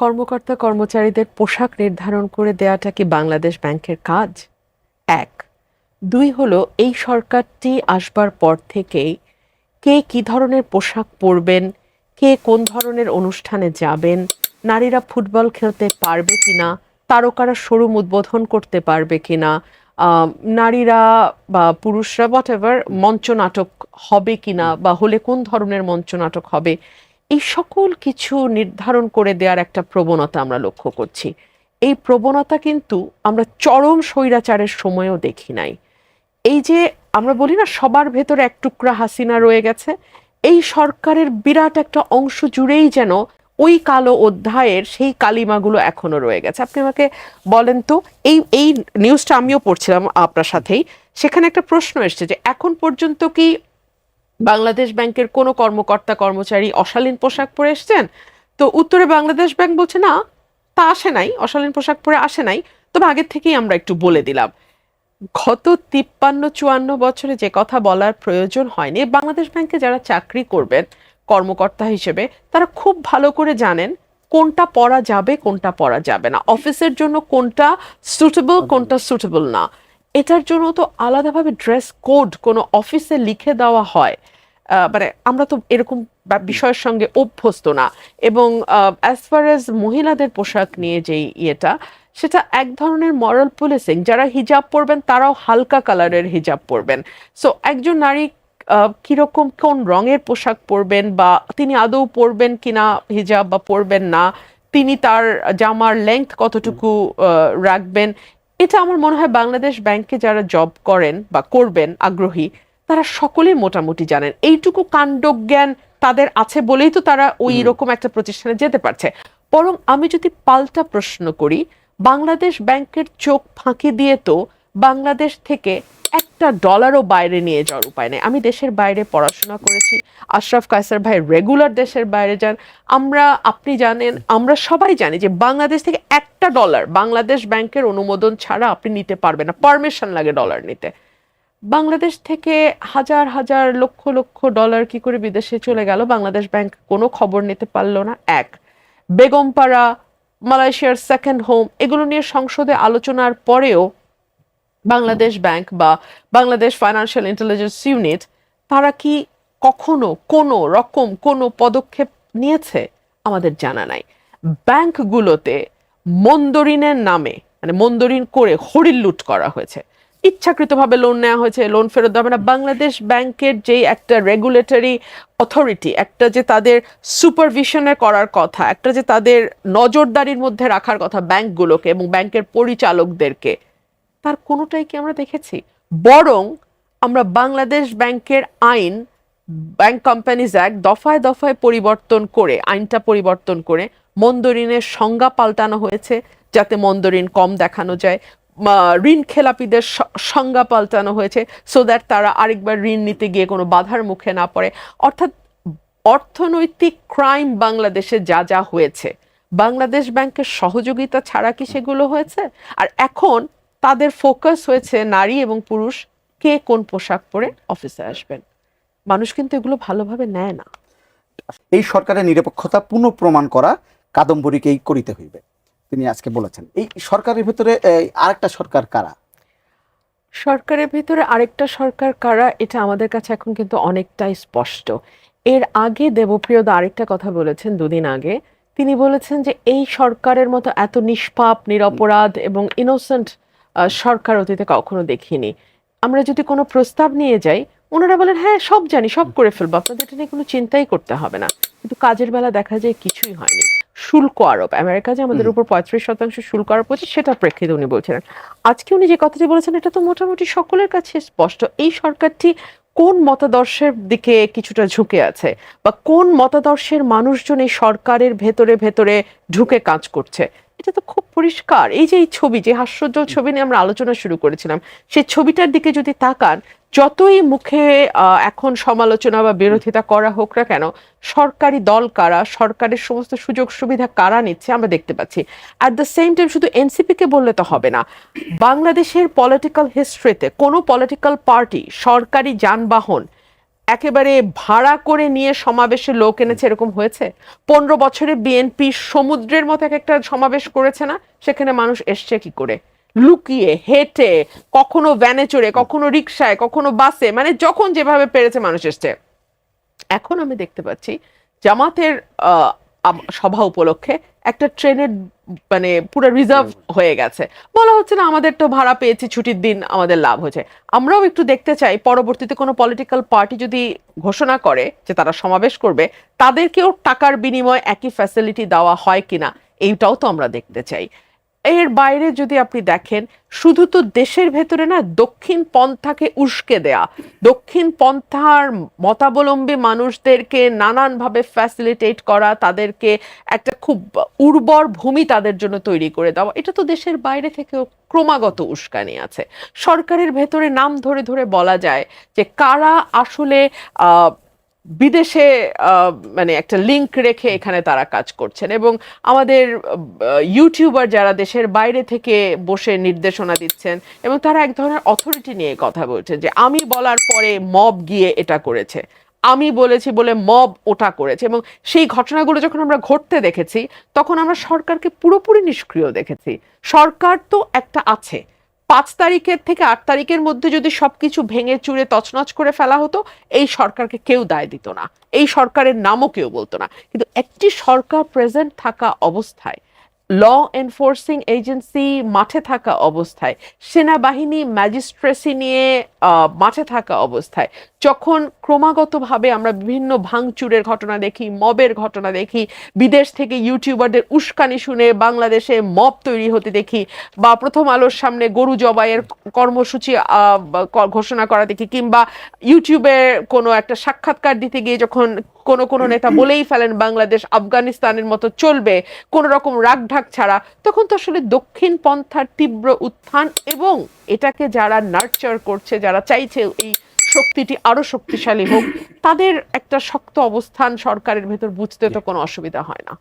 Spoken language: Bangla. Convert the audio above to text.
কর্মকর্তা কর্মচারীদের পোশাক নির্ধারণ করে দেওয়াটা কি বাংলাদেশ ব্যাংকের কাজ? এক। দুই হলো, এই সরকারটি আসবার পর থেকেই কে কি ধরনের পোশাক পরবেন, কে কোন ধরনের অনুষ্ঠানে যাবেন, নারীরা ফুটবল খেলতে পারবে কিনা, তারকারা শোরুম উদ্বোধন করতে পারবে কিনা নারীরা বা পুরুষরা হোয়াট এভার মঞ্চ নাটক হবে কিনা বা হলে কোন ধরনের মঞ্চ নাটক হবে এই সকল কিছু নির্ধারণ করে দেওয়ার একটা প্রবণতা আমরা লক্ষ্য করছি। এই প্রবণতা কিন্তু আমরা চরম স্বৈরাচারের সময়ও দেখি নাই। এই যে আমরা বলি না, সবার ভেতরে এক টুকরা হাসিনা রয়ে গেছে, এই সরকারের বিরাট একটা অংশ জুড়েই যেন ওই কালো অধ্যায়ের সেই কালিমাগুলো এখনও রয়ে গেছে। আপনি আমাকে বলেন তো, এই এই নিউজটা আমিও পড়ছিলাম আপনার সাথেই, সেখানে একটা প্রশ্ন এসেছে যে এখন পর্যন্ত কি বাংলাদেশ ব্যাংকের কোনো কর্মকর্তা, কর্মচারী অশালীন পোশাক পরে এসছেন? তো উত্তরে বাংলাদেশ ব্যাংক বলছে, না, তা আসে নাই, অশালীন পোশাক পরে আসে নাই। তবে আগের থেকেই আমরা একটু বলে দিলাম। গত তিপ্পান্ন, চুয়ান্ন বছরে যে কথা বলার প্রয়োজন হয়নি। বাংলাদেশ ব্যাংকে যারা চাকরি করবেন, কর্মকর্তা হিসেবে, তারা খুব ভালো করে জানেন কোনটা পড়া যাবে, কোনটা পড়া যাবে না। অফিসের জন্য কোনটা সুটেবল কোনটা সুটেবল না। এটার জন্য তো আলাদাভাবে ড্রেস কোড কোনো অফিসে লিখে দেওয়া হয়। মানে আমরা তো এরকম বিষয়ের সঙ্গে অভ্যস্ত না। এবং অ্যাজ ফার এজ মহিলাদের পোশাক নিয়ে যেই ইয়েটা, সেটা এক ধরনের মরাল পুলিশিং যারা হিজাব পরবেন, তারাও হালকা কালারের হিজাব পরবেন। সো একজন নারী কীরকম কোন রঙের পোশাক পরবেন বা তিনি আদৌ পরবেন কিনা হিজাব বা পরবেন না, তিনি তার জামার লেংথ কতটুকু রাখবেন, এটা আমার মনে হয় বাংলাদেশ ব্যাংকে যারা জব করেন বা করবেন, আগ্রহী তারা সকলেই মোটামুটি জানেন। এইটুকু কাণ্ডজ্ঞান তাদের আছে বলেই তো তারা ওই রকম একটা প্রতিষ্ঠানে যেতে পারছে। বরং আমি যদি পাল্টা প্রশ্ন করি বাংলাদেশ ব্যাংকের চোখ ফাঁকি দিয়ে তো বাংলাদেশ থেকে একটা ডলারও বাইরে নিয়ে যাওয়ার উপায় নেই। আমি দেশের বাইরে পড়াশোনা করেছি। আশরাফ কায়সার ভাই রেগুলার দেশের বাইরে যান। আমরা আপনি জানেন আমরা সবাই জানি যে বাংলাদেশ থেকে একটা ডলার বাংলাদেশ ব্যাংকের অনুমোদন ছাড়া আপনি নিতে পারবেন না। পারমিশন লাগে ডলার নিতে। বাংলাদেশ থেকে হাজার হাজার লক্ষ লক্ষ ডলার কি করে বিদেশে চলে গেল? বাংলাদেশ ব্যাংক কোনো খবর নিতে পারল না। এক, বেগমপাড়া, মালয়েশিয়ার সেকেন্ড হোম এগুলো নিয়ে সংসদে আলোচনার পরেও বাংলাদেশ ব্যাংক বা বাংলাদেশ ফাইন্যান্সিয়াল ইন্টেলিজেন্স ইউনিট তারা কি কখনো কোনো রকম কোনো পদক্ষেপ নিয়েছে? আমাদের জানা নাই। ব্যাংকগুলোতে মন্দরিনের নামে মানে মন্দরিন করে হরিল লুট করা হয়েছে। ইচ্ছাকৃতভাবে লোন নেওয়া হয়েছে লোন ফেরত দেওয়া হবে না। বাংলাদেশ ব্যাংকের যেই একটা রেগুলেটরি অথরিটি একটা যে তাদের সুপারভিশনে করার কথা, একটা যে তাদের নজরদারির মধ্যে রাখার কথা ব্যাংকগুলোকে এবং ব্যাংকের পরিচালকদেরকে, তার কোনোটাই কি আমরা দেখেছি? বরং আমরা বাংলাদেশ ব্যাংকের আইন, ব্যাংক কোম্পানিজ অ্যাক্ট দফায় দফায় পরিবর্তন করে, আইনটা পরিবর্তন করে মন্দরিনের সংজ্ঞা পাল্টানো হয়েছে, যাতে মন্দরিন কম দেখানো যায়। ঋণ খেলাপিদের সংজ্ঞা পাল্টানো হয়েছে সো দ্যাট তারা আরেকবার ঋণ নিতে গিয়ে কোনো বাধার মুখে না পড়ে। অর্থাৎ অর্থনৈতিক ক্রাইম বাংলাদেশে যা যা হয়েছে, বাংলাদেশ ব্যাংকের সহযোগিতা ছাড়া কি সেগুলো হয়েছে? আর এখন তাদের ফোকাস হয়েছে নারী এবং পুরুষ, কে কোন পোশাক পরে অফিসে আসবেন? মানুষ কিন্তু এগুলো ভালোভাবে নেয় না। এই সরকারের নিরপেক্ষতা পুনঃ প্রমাণ করা কাদম্বরীকেই করিতে হইবে। তিনি আজকে বলেছেন। এই সরকারের ভিতরে আরেকটা সরকার কারা? সরকারের ভিতরে আরেকটা সরকার কারা? এটা আমাদের কাছে এখন কিন্তু অনেকটাই স্পষ্ট। এর আগে দেবপ্রিয়দা আরেকটা কথা বলেছেন দুদিন আগে। তিনি বলেছেন যে এই সরকারের মতো এত নিষ্পাপ, নিরপরাধ এবং ইনোসেন্ট সরকার অতীতে কখনো দেখিনি। আমরা যদি কোনো প্রস্তাব নিয়ে যাই, ওনারা বলেন হ্যাঁ সব জানি, সব করে ফেলব। আপনাদের এটা নিয়ে কোনো চিন্তাই করতে হবে না। কিন্তু কাজের বেলা দেখা যায় কিছুই হয়নি। শুল্ক আরোপ। আমেরিকা যে আমাদের উপর পঁয়ত্রিশ শতাংশ শুল্ক আরোপ হচ্ছে সেটা প্রেক্ষিতে উনি বলছিলেন। আজকে উনি যে কথাটি বলেছেন এটা তো মোটামুটি সকলের কাছে স্পষ্ট। এই সরকারটি কোন মতাদর্শের দিকে কিছুটা ঝুঁকে আছে? বা কোন মতাদর্শের মানুষজন এই সরকারের ভেতরে ভেতরে ঢুকে কাজ করছে? এটা তো খুব পরিষ্কার। এই যে এই ছবি যে হাস্যোজ্জ্বল ছবি নিয়ে আমরা আলোচনা শুরু করেছিলাম সেই ছবিটার দিকে যদি তাকান যতই মুখে এখন সমালোচনা বা বিরোধিতা করা হোক না কেন, সরকারি দল কারা, সরকারের সমস্ত সুযোগ সুবিধা কারা নিচ্ছে আমরা দেখতে পাচ্ছি। অ্যাট দ্য সেম টাইম শুধু এনসিপি কে বললে তো হবে না। বাংলাদেশের পলিটিক্যাল হিস্ট্রিতে কোনো পলিটিক্যাল পার্টি সরকারি যানবাহন, একেবারে ভাড়া করে নিয়ে সমাবেশে লোক এনেছে এরকম হয়েছে? পনেরো বছরে বিএনপি সমুদ্রের মতো এক একটা সমাবেশ করেছে না? সেখানে মানুষ এসছে কি করে? লুকিয়ে হেঁটে কখনো ভ্যানে চড়ে কখনো রিক্সায় কখনো বাসে মানে যখন যেভাবে পেরেছে মানুষ এসছে। এখন আমি দেখতে পাচ্ছি জামাতের সভা উপলক্ষে একটা ট্রেনের মানে পুরো রিজার্ভ হয়ে। গেছে। বলা হচ্ছে না আমাদের তো ভাড়া পেয়েছি ছুটির দিন আমাদের লাভ হয়েছে। আমরাও একটু দেখতে চাই পরবর্তীতে কোনো পলিটিক্যাল পার্টি যদি ঘোষণা করে যে তারা সমাবেশ করবে তাদেরকেও টাকার বিনিময়ে একই ফ্যাসিলিটি দেওয়া হয় কিনা এইটাও তো আমরা দেখতে চাই। এর বাইরে যদি আপনি দেখেন, শুধু তো দেশের ভেতরে না, দক্ষিণ পন্থাকে উস্কে দেয়া। দক্ষিণ পন্থার মতাবলম্বী মানুষদেরকে নানানভাবে ফ্যাসিলিটেট করা, তাদেরকে একটা খুব উর্বর ভূমি তাদের জন্য তৈরি করে দেওয়া। এটা তো দেশের বাইরে থেকেও ক্রমাগত উস্কানি আছে। সরকারের ভেতরে নাম ধরে ধরে বলা যায় যে কারা আসলে বিদেশে মানে একটা লিংক রেখে এখানে তারা কাজ করছেন এবং আমাদের ইউটিউবার যারা দেশের বাইরে থেকে বসে নির্দেশনা দিচ্ছেন এবং তারা এক ধরনের অথরিটি নিয়ে কথা বলছেন যে আমি বলার পরে মব গিয়ে এটা করেছে। আমি বলেছি বলে মব ওটা করেছে এবং সেই ঘটনাগুলো যখন আমরা ঘটতে দেখেছি, তখন আমরা সরকারকে পুরোপুরি নিষ্ক্রিয় দেখেছি। সরকার তো একটা আছে। পাঁচ তারিখের থেকে আট তারিখের মধ্যে যদি সবকিছু ভেঙে চুরে তছনছ করে ফেলা হতো, এই সরকারকে কেউ দায় দিত না। এই সরকারের নামও কেউ বলতো না। কিন্তু একটি সরকার প্রেজেন্ট থাকা অবস্থায় ল এনফোর্সিং এজেন্সি মাঠে থাকা অবস্থায়, সেনাবাহিনী ম্যাজিস্ট্রেসি নিয়ে মাঠে থাকা অবস্থায়, যখন ক্রমাগতভাবে আমরা বিভিন্ন ভাঙচুরের ঘটনা দেখি, মবের ঘটনা দেখি, বিদেশ থেকে ইউটিউবারদের উস্কানি শুনে বাংলাদেশে মব তৈরি হতে দেখি, বা প্রথম আলোর সামনে গরু জবাইয়ের কর্মসূচি ঘোষণা করা দেখি, কিংবা ইউটিউবে কোনো একটা সাক্ষাৎকার দিতে গিয়ে যখন কোনো কোনো নেতা বলেই ফেলেন, বাংলাদেশ আফগানিস্তানের মতো চলবে, কোনো রকম রাগঢাক ছাড়া, তখন তো আসলে দক্ষিণ পন্থার তীব্র উত্থান এবং এটাকে যারা নার্চার করছে, যারা চাইছে এই শক্তিটি আরও শক্তিশালী হোক, তাদের একটা শক্ত অবস্থান সরকারের ভেতর বুঝতে তো কোনো অসুবিধা হয় না।